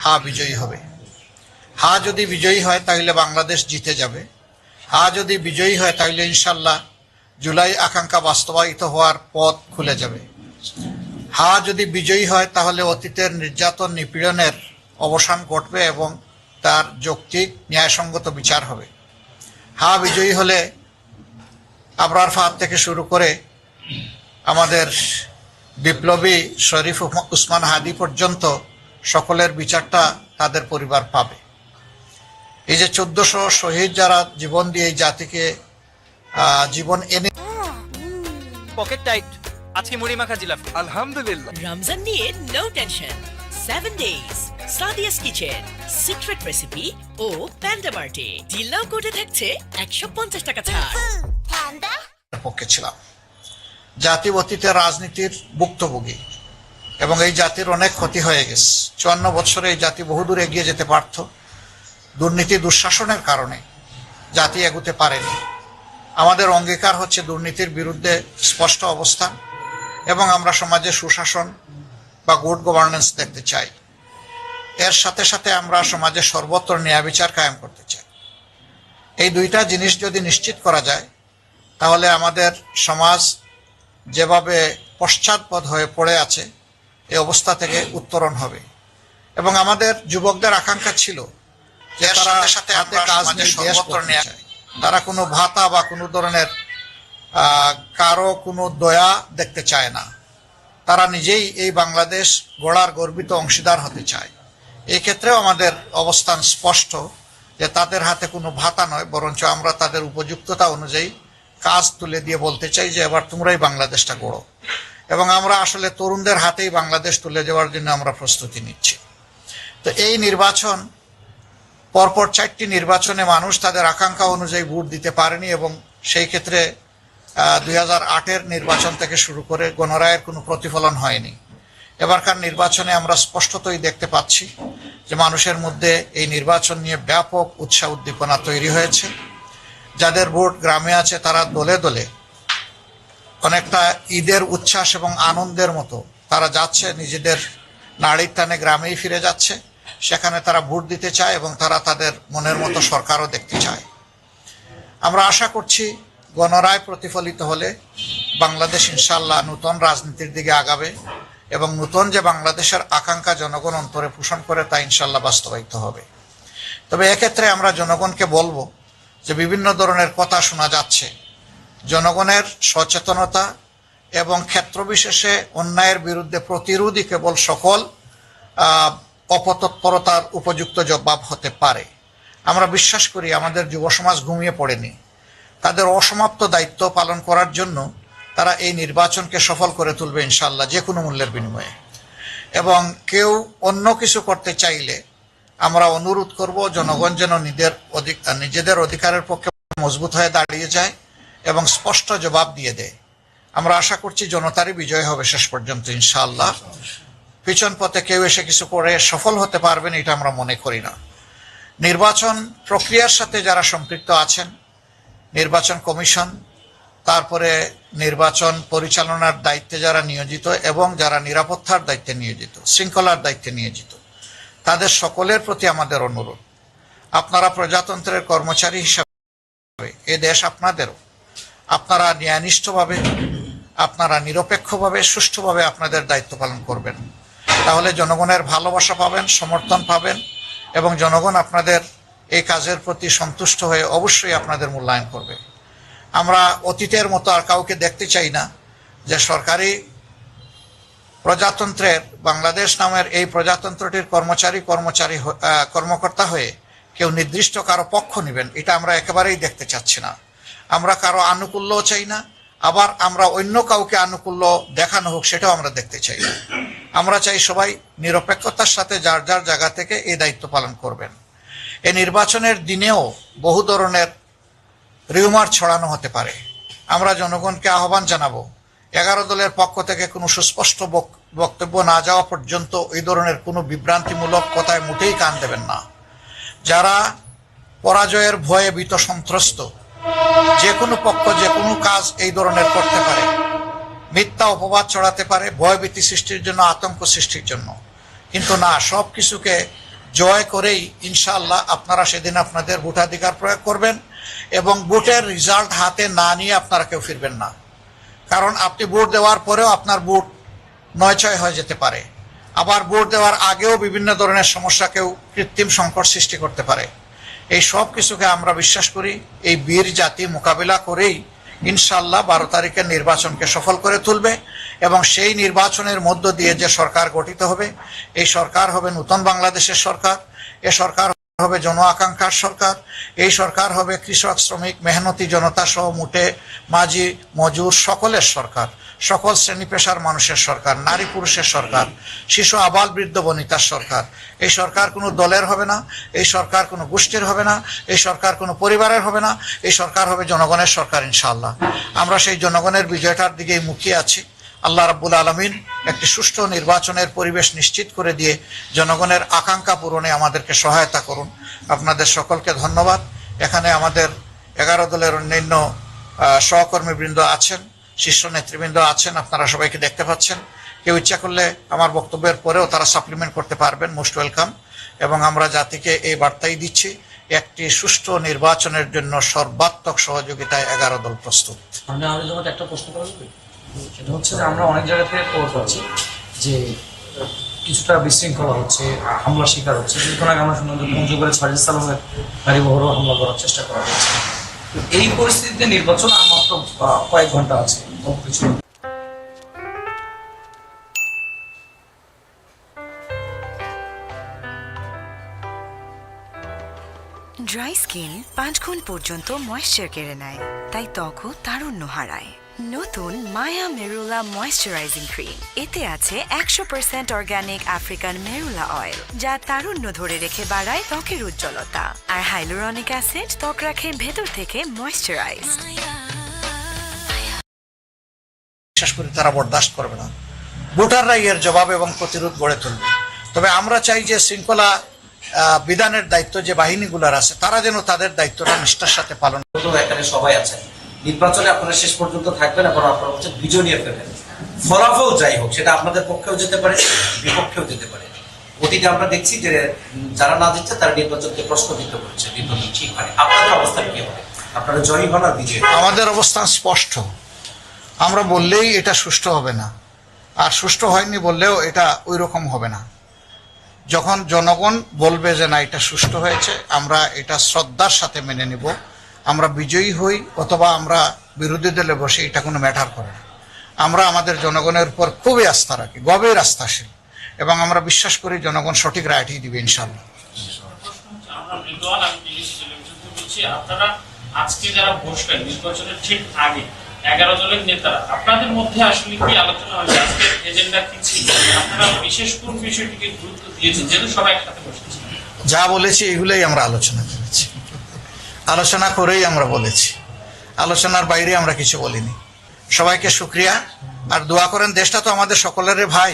হা বিজয়ী হবে। হা যদি বিজয়ী হয়, তাহলে বাংলাদেশ জিতে যাবে। হা যদি বিজয়ী হয়, তাহলে ইনশাল্লাহ জুলাই আকাঙ্ক্ষা বাস্তবায়িত হওয়ার পথ খুলে যাবে। হা যদি বিজয়ী হয়, তাহলে অতীতের নির্যাতন, নিপীড়নের অবসান ঘটবে এবং তার যৌক্তিক, ন্যায়সঙ্গত বিচার হবে। হা বিজয়ী হলে আবরার ফাহাদ থেকে শুরু করে আমাদের বিপ্লবী শরীফ উসমান হাদি পর্যন্ত সকলের বিচারটা তাদের পরিবার পাবে। এই যে চোদ্দশো শহীদ যারা জীবন দিয়ে এই জাতিকে জীবন এনে পকেট টাইট আজকে মুড়ি মাখা জিলাপি। আলহামদুলিল্লাহ। রমজান নিয়ে no tension seven days Sadia's kitchen secret recipe ও প্যান্ডা মার্টে ডিলাও কোডে থাকছে একশো পঞ্চাশ টাকা ছাড়। পক্ষে ছিলাম। জাতি অতীতের রাজনীতির ভুক্তভোগী। এবং এই জাতির অনেক ক্ষতি হয়ে গেছে। চুয়ান্ন বছরে এই জাতি বহুদূর এগিয়ে যেতে পারত। দুর্নীতি দুঃশাসনের কারণে জাতি এগুতে পারেনি। আমাদের অঙ্গীকার হচ্ছে দুর্নীতির বিরুদ্ধে স্পষ্ট অবস্থান এবং আমরা সমাজে সুশাসন বা গুড গভর্নেন্স দেখতে চাই। এর সাথে সাথে আমরা সমাজে সর্বত্র ন্যায় বিচার কায়েম করতে চাই। এই দুইটা জিনিস যদি নিশ্চিত করা যায়, তাহলে আমাদের সমাজ যেভাবে পশ্চাৎপদ হয়ে পড়ে আছে এই অবস্থা থেকে উত্তরণ হবে। এবং আমাদের যুবকদের আকাঙ্ক্ষা ছিল যে তারা সাথে হাতে কাজ নিয়ে ন্যায়- চায়। তারা কোনো ভাতা বা কোনো ধরনের কারও কোনো দয়া দেখতে চায় না। তারা নিজেই এই বাংলাদেশ গড়ার গর্বিত অংশীদার হতে চায়। এই ক্ষেত্রেও আমাদের অবস্থান স্পষ্ট যে তাদের হাতে কোনো ভাতা নয় বরঞ্চ আমরা তাদের উপযুক্ততা অনুযায়ী কাজ তুলে দিয়ে বলতে চাই যে এবার তোমরাই বাংলাদেশটা গড়ো। এবং আমরা আসলে তরুণদের হাতেই বাংলাদেশ তুলে দেওয়ার জন্য আমরা প্রস্তুতি নিচ্ছি। তো এই নির্বাচন, পরপর চারটি নির্বাচনে মানুষ তাদের আকাঙ্ক্ষা অনুযায়ী ভোট দিতে পারেনি এবং সেই ক্ষেত্রে দুই হাজার আটের নির্বাচন থেকে শুরু করে গণরায়ের কোনো প্রতিফলন হয়নি। এবারকার নির্বাচনে আমরা স্পষ্টতই দেখতে পাচ্ছি যে মানুষের মধ্যে এই নির্বাচন নিয়ে ব্যাপক উৎসাহ উদ্দীপনা তৈরি হয়েছে। যাদের ভোট গ্রামে আছে তারা দলে দলে অনেকটা ঈদের উচ্ছ্বাস এবং আনন্দের মতো। তারা যাচ্ছে, নিজেদের নাড়ির টানে গ্রামেই ফিরে যাচ্ছে। সেখানে তারা ভোট দিতে চায় এবং তারা তাদের মনের মতো সরকারও দেখতে চায়। আমরা আশা করছি গণরায় প্রতিফলিত হলে বাংলাদেশ ইনশাল্লাহ নূতন রাজনীতির দিকে আগাবে এবং নূতন যে বাংলাদেশের আকাঙ্ক্ষা জনগণ অন্তরে পোষণ করে তা ইনশাল্লাহ বাস্তবায়িত হবে। তবে এক্ষেত্রে আমরা জনগণকে বলব যে বিভিন্ন ধরনের কথা শোনা যাচ্ছে। জনগণের সচেতনতা এবং ক্ষেত্রবিশেষে অন্যায়ের বিরুদ্ধে প্রতিরোধই কেবল সকল অপতৎপরতার উপযুক্ত জবাব হতে পারে। আমরা বিশ্বাস করি আমাদের যুব সমাজ ঘুমিয়ে পড়েনি। তাদের অসমাপ্ত দায়িত্ব পালন করার জন্য তারা এই নির্বাচনকে সফল করে তুলবে ইনশাল্লাহ যে কোনো মূল্যের বিনিময়ে। এবং কেউ অন্য কিছু করতে চাইলে আমরা অনুরোধ করব জনগণ যেন নিজের অধিক, নিজেদের অধিকারের পক্ষে মজবুত হয়ে দাঁড়িয়ে যায়। এবং স্পষ্ট জবাব দিয়ে দেয়। আমরা আশা করছি জনতারই বিজয় হবে শেষ পর্যন্ত, ইনশাআল্লাহ। পিছন পথে কেউ এসে কিছু করে সফল হতে পারবেন, এটা আমরা মনে করি না। নির্বাচন প্রক্রিয়ার সাথে যারা সম্পৃক্ত আছেন, নির্বাচন কমিশন, তারপরে নির্বাচন পরিচালনার দায়িত্বে যারা নিয়োজিত এবং যারা নিরাপত্তার দায়িত্বে নিয়োজিত, শৃঙ্খলার দায়িত্বে নিয়োজিত, তাদের সকলের প্রতি আমাদের অনুরোধ। আপনারা প্রজাতন্ত্রের কর্মচারী হিসাবে, এ দেশ আপনাদেরও। আপনারা ন্যায়নিষ্ঠভাবে, আপনারা নিরপেক্ষভাবে, সুষ্ঠুভাবে আপনাদের দায়িত্ব পালন করবেন। তাহলে জনগণের ভালোবাসা পাবেন, সমর্থন পাবেন এবং জনগণ আপনাদের এই কাজের প্রতি সন্তুষ্ট হয়ে অবশ্যই আপনাদের মূল্যায়ন করবে। আমরা অতীতের মতো আর কাউকে দেখতে চাই না যে সরকারি প্রজাতন্ত্রের, বাংলাদেশ নামের এই প্রজাতন্ত্রটির কর্মচারী কর্মচারী কর্মকর্তা হয়ে কেউ নির্দিষ্ট কারও পক্ষ নেবেন, এটা আমরা একেবারেই দেখতে চাচ্ছি না। আমরা কারও আনুকূল্যও চাই না, আবার আমরা অন্য কাউকে আনুকূল্য দেখানো হোক সেটাও আমরা দেখতে চাই আমরা চাই সবাই নিরপেক্ষতার সাথে যার যার জায়গা থেকে এই দায়িত্ব পালন করবেন। এই নির্বাচনের দিনেও বহু ধরনের রিউমার ছড়ানো হতে পারে। আমরা জনগণকে আহ্বান জানাব, এগারো দলের পক্ষ থেকে কোনো সুস্পষ্ট বক- বক্তব্য না যাওয়া পর্যন্ত এই ধরনের কোনো বিভ্রান্তিমূলক কথায় মোটেই কান দেবেন না। যারা পরাজয়ের ভয়ে ভীত সন্ত্রস্ত যে কোনো পক্ষ, যে কোনো কাজ এই ধরনের করতে পারে। মিথ্যা অপবাদ ছড়াতে পারে, ভয়ভীতি সৃষ্টির জন্য, আতঙ্ক সৃষ্টির জন্য। কিন্তু না, সব কিছুকে জয় করেই ইনশাআল্লাহ আপনারা সেদিন আপনাদের ভোটাধিকার প্রয়োগ করবেন এবং ভোটের রেজাল্ট হাতে না নিয়ে আপনারা কেউ ফিরবেন না। কারণ আপনি ভোট দেওয়ার পরেও আপনার ভোট নয় ছয় হয়ে যেতে পারে। আবার ভোট দেওয়ার আগেও বিভিন্ন ধরনের সমস্যা কেউ কৃত্রিম সংকট সৃষ্টি করতে পারে। এই সব কিছুকে আমরা বিশ্বাস করি, এই বীর জাতি মোকাবিলা করেই ইনশাল্লাহ বারো তারিখের নির্বাচনকে সফল করে তুলবে এবং সেই নির্বাচনের মধ্য দিয়ে যে সরকার গঠিত হবে, এই সরকার হবে নতুন বাংলাদেশের সরকার। এ সরকার হবে জন আকাঙ্ক্ষার সরকার, এই সরকার হবে কৃষক, শ্রমিক, মেহনতি জনতা সহ মুটে মাঝি, মজুর সকলের সরকার, সকল শ্রেণি পেশার মানুষের সরকার, নারী পুরুষের সরকার, শিশু, আবাল, বৃদ্ধ, বনিতার সরকার। এই সরকার কোনো দলের হবে না, এই সরকার কোনো গোষ্ঠীর হবে না, এই সরকার কোনো পরিবারের হবে না, এই সরকার হবে জনগণের সরকার ইনশাল্লাহ আমরা সেই জনগণের বিজয়টার দিকেই মুখিয়ে আছি। আল্লাহ রাব্বুল আলমিন একটি সুষ্ঠু নির্বাচনের পরিবেশ নিশ্চিত করে দিয়ে জনগণের আকাঙ্ক্ষা পূরণে আমাদেরকে সহায়তা করুন। আপনাদের সকলকে ধন্যবাদ। এখানে আমাদের এগারো দলের অন্যান্য সহকর্মীবৃন্দ আছেন, শীর্ষ নেতৃবৃন্দ আছেন, আপনারা সবাইকে দেখতে পাচ্ছেন। কেউ ইচ্ছা করলে আমার বক্তব্যের পরেও তারা সাপ্লিমেন্ট করতে পারবেন, মোস্ট ওয়েলকাম। এবং আমরা জাতিকে এই বার্তাই দিচ্ছি, একটি সুষ্ঠু নির্বাচনের জন্য সর্বাত্মক সহযোগিতায় এগারো দল প্রস্তুত। একটা প্রশ্ন সেটা হচ্ছে যে আমরা অনেক জায়গা থেকে খবর পাচ্ছি যে কিছুটা বিশৃঙ্খলা হচ্ছে হামলা শিকার হচ্ছে। কিছুক্ষণ আগে আমরা শুনলাম যে পঞ্চগড়ে সাজিদ সালামের গাড়ি বহরও হামলা করার চেষ্টা করা হচ্ছে এই পরিস্থিতিতে নির্বাচন আর মাত্র কয়েক ঘণ্টা আছে। কিছু ড্রাই স্কিন পাঁচ গুণ পর্যন্ত ময়েশ্চার কেড়ে নেয়, তাই ত্বকও তারুণ্য হারায়। নতুন মায়া মেরুলা ময়েশ্চারাইজিং ক্রিম এতে আছে একশো percent organic African marula oil যা তারুণ্য ধরে রেখে বাড়ায় ত্বকের উজ্জ্বলতা। আর হাইলোরনিক অ্যাসিড ত্বক রাখে ভেতর থেকে ময়েশ্চারাইজড বিশ্বাস করি তারা বরদাস্ত করবে না। ভোটাররাই এর জবাব এবং প্রতিরোধ গড়ে তুলবে। তবে আমরা চাই যে শৃঙ্খলা আহ, বিধানের দায়িত্ব যে বাহিনীগুলোর আছে তারা যেন তাদের দায়িত্বটা নিষ্ঠার সাথে পালন এখানে সবাই আছেন। নির্বাচনে আপনারা শেষ পর্যন্ত থাকবেন এবং আপনারা হচ্ছে বিজয় নিয়ে ফেলবেন। ফলাফল যাই হোক, সেটা আপনাদের পক্ষেও যেতে পারে, বিপক্ষেও যেতে পারে। অতীতে আমরা দেখছি যে, যারা না দিচ্ছে তারা নির্বাচনকে প্রশ্নবিদ্ধ করছে, নির্বাচন ঠিক হয় আপনাদের অবস্থান কি হবে? আপনারা জয়ী হন আর বিজয়ী আমাদের অবস্থান স্পষ্ট। আমরা বললেই এটা সুষ্ঠু হবে না। আর সুষ্ঠু হয়নি বললেও এটা ওই রকম হবে না। যখন জনগণ বলবে যে না, এটা সুষ্ঠু হয়েছে, আমরা এটা শ্রদ্ধার সাথে মেনে নিব। আমরা বিজয়ী হই অথবা আমরা বিরোধী দলে বসে এটা কোনো ম্যাটার করে না। আমরা আমাদের জনগণের উপর খুবই আস্থা রাখি গভীর আস্থাশীল। এবং আমরা বিশ্বাস করি জনগণ সঠিক রায়টি দিবে ইনশাল্লাহ আমরা মৃদুয়াল আমি ডিলিশি টেলিভিশন থেকে বলছি আপনারা আজকে যারা বসবেন নির্বাচনের ঠিক আগে এগারো দলের নেতারা আপনাদের মধ্যে আসলে কি আলোচনা হয়েছে আজকের এজেন্ডা কি ছিল আপনারা বিশেষ কোন বিষয়টিকে গুরুত্ব দিয়েছেন যেহেতু সবাই একসাথে বসেছি যা বলেছি এগুলোই আমরা আলোচনা করেছি আলোচনা করেই আমরা বলেছি। আলোচনার বাইরে আমরা কিছু বলিনি। সবাইকে শুক্রিয়া। আর দোয়া করেন, দেশটা তো আমাদের সকলেরই ভাই।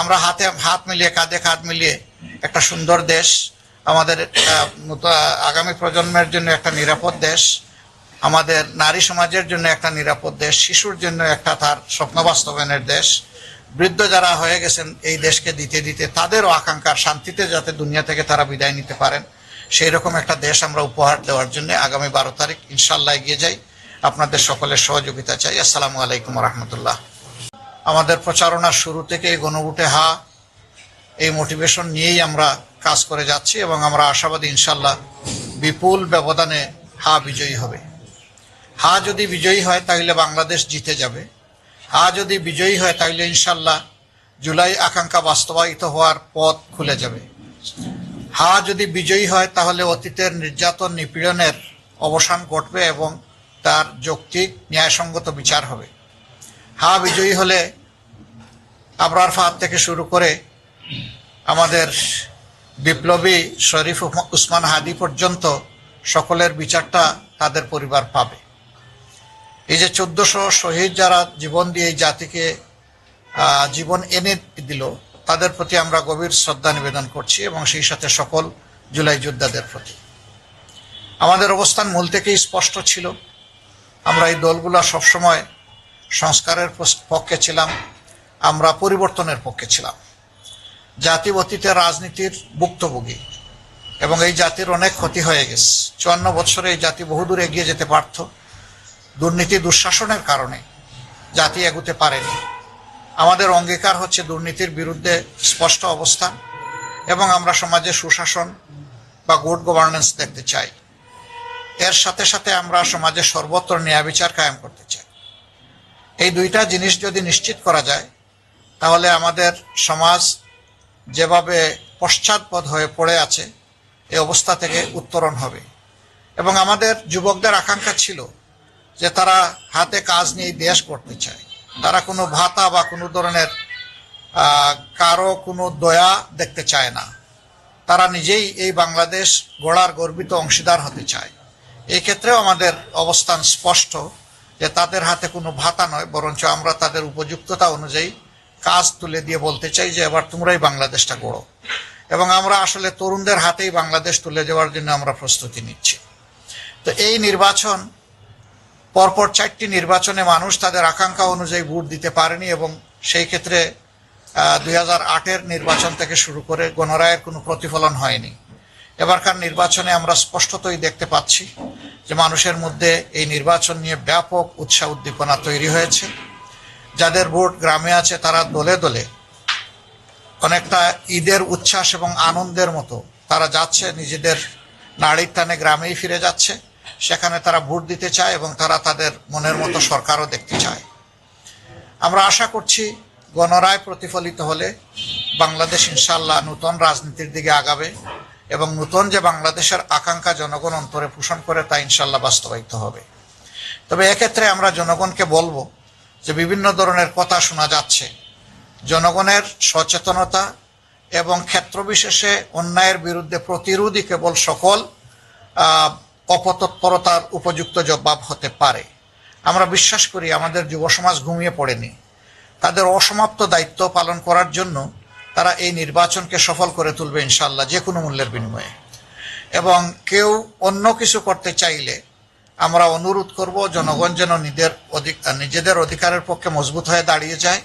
আমরা হাতে হাত মিলিয়ে, কাঁধে কাঁধ মিলিয়ে একটা সুন্দর দেশ, আমাদের আগামী প্রজন্মের জন্য একটা নিরাপদ দেশ, আমাদের নারী সমাজের জন্য একটা নিরাপদ দেশ, শিশুর জন্য একটা তার স্বপ্ন বাস্তবায়নের দেশ। বৃদ্ধ যারা হয়ে গেছেন, এই দেশকে দিতে দিতে তাদেরও আকাঙ্ক্ষার শান্তিতে যাতে দুনিয়া থেকে তারা বিদায় নিতে পারেন। সেই রকম একটা দেশ আমরা উপহার দেওয়ার জন্য আগামী বারো তারিখ ইনশাল্লাহ এগিয়ে যাই। আপনাদের সকলের সহযোগিতা চাই। আসসালামু আলাইকুম রহমতুল্লাহ। আমাদের প্রচারণার শুরু থেকে গণভোটে হা, এই মোটিভেশন নিয়েই আমরা কাজ করে যাচ্ছি এবং আমরা আশাবাদী ইনশাল্লাহ বিপুল ব্যবধানে হা বিজয়ী হবে। হা যদি বিজয়ী হয় তাহলে বাংলাদেশ জিতে যাবে। হা যদি বিজয়ী হয় তাহলে ইনশাল্লাহ জুলাই আকাঙ্ক্ষা বাস্তবায়িত হওয়ার পথ খুলে যাবে। হা যদি বিজয়ী হয়, তাহলে অতীতের নির্যাতন, নিপীড়নের অবসান ঘটবে এবং তার যৌক্তিক ন্যায়সঙ্গত বিচার হবে। হা বিজয়ী হলে আবরার ফাহাদ থেকে শুরু করে আমাদের বিপ্লবী শরীফ উসমান হাদি পর্যন্ত সকলের বিচারটা তাদের পরিবার পাবে। এই যে চোদ্দশো শহীদ যারা জীবন দিয়ে এই জাতিকে জীবন এনে দিল তাদের প্রতি আমরা গভীর শ্রদ্ধা নিবেদন করছি এবং সেই সাথে সকল জুলাই যোদ্ধাদের প্রতি। আমাদের অবস্থান মূল থেকেই স্পষ্ট ছিল। আমরা এই দলগুলো সবসময় সংস্কারের পক্ষে ছিলাম। আমরা পরিবর্তনের পক্ষে ছিলাম। জাতি অতীতের রাজনীতির ভুক্তভোগী এবং এই জাতির অনেক ক্ষতি হয়ে গেছে। চুয়ান্ন বছরে এই জাতি বহুদূর এগিয়ে যেতে পারত। দুর্নীতি দুঃশাসনের কারণে জাতি এগুতে পারেনি। আমাদের অঙ্গীকার হচ্ছে দুর্নীতির বিরুদ্ধে স্পষ্ট অবস্থান এবং আমরা সমাজে সুশাসন বা গুড গভর্নেন্স দেখতে চাই। এর সাথে সাথে আমরা সমাজে সর্বত্র ন্যায় বিচার কায়েম করতে চাই। এই দুইটা জিনিস যদি নিশ্চিত করা যায়, তাহলে আমাদের সমাজ যেভাবে পশ্চাৎপদ হয়ে পড়ে আছে, এই অবস্থা থেকে উত্তরণ হবে। এবং আমাদের যুবকদের আকাঙ্ক্ষা ছিল যে তারা হাতে কাজ নিয়ে দেশ করতে চায়। তারা কোনো ভাতা বা কোনো ধরনের কারও কোনো দয়া দেখতে চায় না। তারা নিজেই এই বাংলাদেশ গড়ার গর্বিত অংশীদার হতে চায়। এই ক্ষেত্রেও আমাদের অবস্থান স্পষ্ট যে তাদের হাতে কোনো ভাতা নয়, বরঞ্চ আমরা তাদের উপযুক্ততা অনুযায়ী কাজ তুলে দিয়ে বলতে চাই যে এবার তোমরাই বাংলাদেশটা গড়ো। এবং আমরা আসলে তরুণদের হাতেই বাংলাদেশ তুলে যাওয়ার জন্য আমরা প্রস্তুতি নিচ্ছি। তো এই নির্বাচন পরপর চারটি নির্বাচনে মানুষ তাদের আকাঙ্ক্ষা অনুযায়ী ভোট দিতে পারেনি এবং সেই ক্ষেত্রে দুই হাজার আটের নির্বাচন থেকে শুরু করে গণরায়ের কোনো প্রতিফলন হয়নি। এবারকার নির্বাচনে আমরা স্পষ্টতই দেখতে পাচ্ছি যে মানুষের মধ্যে এই নির্বাচন নিয়ে ব্যাপক উৎসাহ উদ্দীপনা তৈরি হয়েছে। যাদের ভোট গ্রামে আছে তারা দলে দলে অনেকটা ঈদের উচ্ছ্বাস এবং আনন্দের মতো তারা যাচ্ছে, নিজেদের নাড়ির টানে গ্রামেই ফিরে যাচ্ছে। সেখানে তারা ভোট দিতে চায় এবং তারা তাদের মনের মতো সরকারও দেখতে চায়। আমরা আশা করছি গণরায় প্রতিফলিত হলে বাংলাদেশ ইনশাল্লাহ নতুন রাজনীতির দিকে আগাবে এবং নতুন যে বাংলাদেশের আকাঙ্ক্ষা জনগণ অন্তরে পোষণ করে তা ইনশাল্লাহ বাস্তবায়িত হবে। তবে এক্ষেত্রে আমরা জনগণকে বলব যে বিভিন্ন ধরনের কথা শোনা যাচ্ছে। জনগণের সচেতনতা এবং ক্ষেত্রবিশেষে অন্যায়ের বিরুদ্ধে প্রতিরোধই কেবল সকল অপতৎপরতার উপযুক্ত জবাব হতে পারে। আমরা বিশ্বাস করি আমাদের যুব সমাজ ঘুমিয়ে পড়েনি। তাদের অসমাপ্ত দায়িত্ব পালন করার জন্য তারা এই নির্বাচনকে সফল করে তুলবে ইনশাল্লাহ যে কোনো মূল্যের বিনিময়ে। এবং কেউ অন্য কিছু করতে চাইলে আমরা অনুরোধ করব, জনগণ যেন নিজের নিজেদের অধিকারের পক্ষে মজবুত হয়ে দাঁড়িয়ে যায়।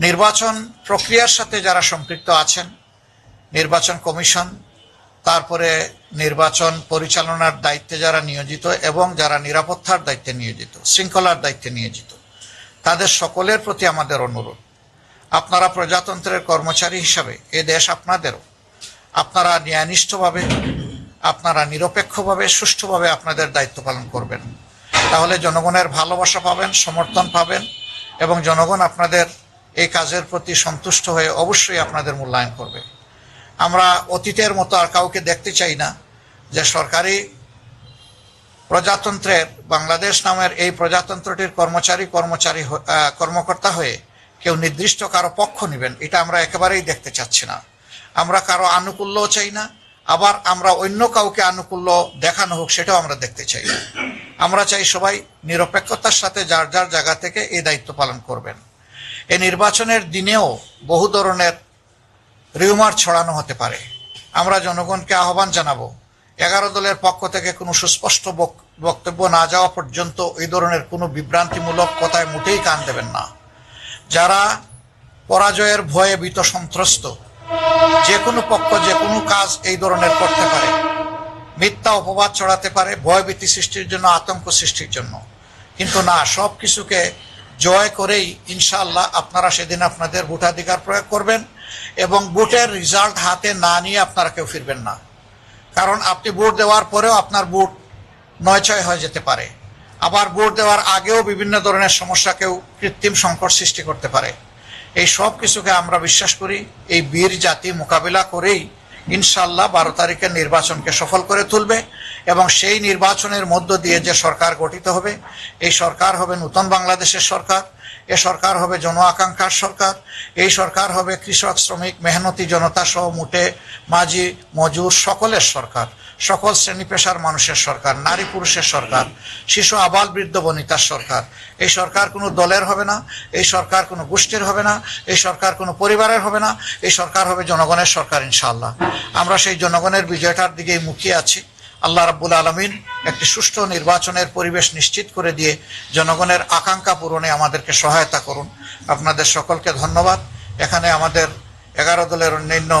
নির্বাচন প্রক্রিয়ার সাথে যারা সম্পৃক্ত আছেন, নির্বাচন কমিশন, তারপরে নির্বাচন পরিচালনার দায়িত্বে যারা নিয়োজিত এবং যারা নিরাপত্তার দায়িত্বে নিয়োজিত, শৃঙ্খলার দায়িত্বে নিয়োজিত, তাদের সকলের প্রতি আমাদের অনুরোধ। আপনারা প্রজাতন্ত্রের কর্মচারী হিসাবে এ দেশ আপনাদেরও, আপনারা ন্যায়নিষ্ঠভাবে, আপনারা নিরপেক্ষভাবে, সুষ্ঠুভাবে আপনাদের দায়িত্ব পালন করবেন। তাহলে জনগণের ভালোবাসা পাবেন, সমর্থন পাবেন এবং জনগণ আপনাদের এই কাজের প্রতি সন্তুষ্ট হয়ে অবশ্যই আপনাদের মূল্যায়ন করবে। আমরা অতীতের মতো আর কাউকে দেখতে চাই না যে সরকারি প্রজাতন্ত্রের, বাংলাদেশ নামের এই প্রজাতন্ত্রটির কর্মচারী কর্মচারী কর্মকর্তা হয়ে কেউ নির্দিষ্ট কারও পক্ষ নেবেন, এটা আমরা একেবারেই দেখতে চাচ্ছি না। আমরা কারও আনুকূল্যও চাই না, আবার আমরা অন্য কাউকে আনুকূল্য দেখানো হোক, সেটাও আমরা দেখতে চাই আমরা চাই সবাই নিরপেক্ষতার সাথে যার যার জায়গা থেকে এই দায়িত্ব পালন করবেন। এই নির্বাচনের দিনেও বহু ধরনের রিউমার ছড়ানো হতে পারে। আমরা জনগণকে আহ্বান জানাব, এগারো দলের পক্ষ থেকে কোনো সুস্পষ্ট বক- বক্তব্য না যাওয়া পর্যন্ত এই ধরনের কোনো বিভ্রান্তিমূলক কথায় মোটেই কান দেবেন না। যারা পরাজয়ের ভয়ে ভীত সন্ত্রস্ত, যে কোনো পক্ষ, যে কোনো কাজ এই ধরনের করতে পারে। মিথ্যা অপবাদ ছড়াতে পারে, ভয়ভীতি সৃষ্টির জন্য, আতঙ্ক সৃষ্টির জন্য। কিন্তু না সব কিছুকে জয় করেই ইনশাল্লাহ আপনারা সেদিন আপনাদের ভোটাধিকার প্রয়োগ করবেন এবং ভোটের রেজাল্ট হাতে না নিয়ে আপনারা কেউ ফিরবেন না। কারণ আপনি ভোট দেওয়ার পরেও আপনার ভোট নয় ছয় হয়ে যেতে পারে। আবার ভোট দেওয়ার আগেও বিভিন্ন ধরনের সমস্যা কেউ কৃত্রিম সংকট সৃষ্টি করতে পারে। এই সব কিছুকে আমরা বিশ্বাস করি, এই বীর জাতি মোকাবিলা করেই ইনশাল্লাহ বারো তারিখের নির্বাচনকে সফল করে তুলবে। এবং সেই নির্বাচনের মধ্য দিয়ে যে সরকার গঠিত হবে, এই সরকার হবে নূতন বাংলাদেশের সরকার, এ সরকার হবে জন আকাঙ্ক্ষার সরকার, এই সরকার হবে কৃষক, শ্রমিক, মেহনতি জনতা সহ মুটে মাঝি, মজুর সকলের সরকার, সকল শ্রেণি পেশার মানুষের সরকার, নারী পুরুষের সরকার, শিশু, আবাল, বৃদ্ধ, বনিতার সরকার। এই সরকার কোনো দলের হবে না, এই সরকার কোনো গোষ্ঠীর হবে না, এই সরকার কোনো পরিবারের হবে না, এই সরকার হবে জনগণের সরকার ইনশাল্লাহ আমরা সেই জনগণের বিজয়টার দিকেই মুখিয়ে আছি। আল্লাহ রাব্বুল আলমিন একটি সুষ্ঠু নির্বাচনের পরিবেশ নিশ্চিত করে দিয়ে জনগণের আকাঙ্ক্ষা পূরণে আমাদেরকে সহায়তা করুন। আপনাদের সকলকে ধন্যবাদ। এখানে আমাদের এগারো দলের অন্যান্য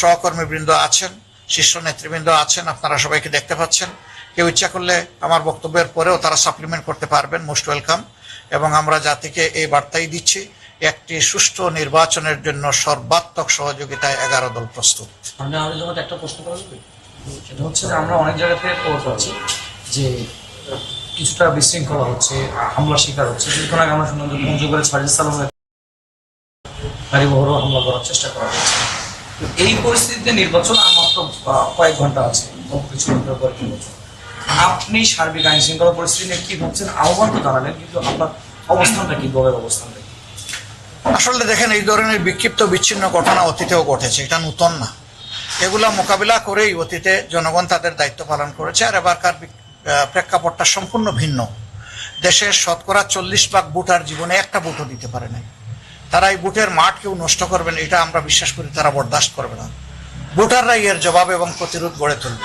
সহকর্মীবৃন্দ আছেন, শীর্ষ নেতৃবৃন্দ আছেন, আপনারা সবাইকে দেখতে পাচ্ছেন। কেউ ইচ্ছা করলে আমার বক্তব্যের পরেও তারা সাপ্লিমেন্ট করতে পারবেন মোস্ট ওয়েলকাম এবং আমরা জাতিকে এই বার্তাই দিচ্ছি, একটি সুষ্ঠু নির্বাচনের জন্য সর্বাত্মক সহযোগিতায় এগারো দল প্রস্তুত। একটা প্রশ্ন সেটা হচ্ছে যে আমরা অনেক জায়গা থেকে খবর পাচ্ছি যে কিছুটা বিশৃঙ্খলা হচ্ছে হামলা শিকার হচ্ছে। কিছুক্ষণ আগে আমরা শুনলাম যে পঞ্চগড়ে সাজিদ সালামের গাড়ি বহরও হামলা করার চেষ্টা করা হচ্ছে এই পরিস্থিতিতে নির্বাচন আর মাত্র কয়েক ঘণ্টা আছে কিছু ঘণ্টার পরে নির্বাচন। আপনি সার্বিক আইন শৃঙ্খলা পরিস্থিতি নিয়ে কি ভাবছেন? আহ্বান তো জানালেন, কিন্তু আপনার অবস্থানটা কি? দলের অবস্থানটা আসলে দেখেন, এই ধরনের বিক্ষিপ্ত বিচ্ছিন্ন ঘটনা অতীতেও ঘটেছে। এটা নূতন না। এগুলা মোকাবিলা করেই অতীতে জনগণ তাদের দায়িত্ব পালন করেছে। আর এবারকার প্রেক্ষাপটটা সম্পূর্ণ ভিন্ন। দেশের শতকরা চল্লিশ ভাগ ভোটার জীবনে একটা বুটও দিতে পারে নাই। তারা এই বুটের মাঠ কেউ নষ্ট করবেন এটা আমরা বিশ্বাস করি, তারা বরদাস্ত করবে না। বুটাররাই এর জবাব এবং প্রতিরোধ গড়ে তুলবে।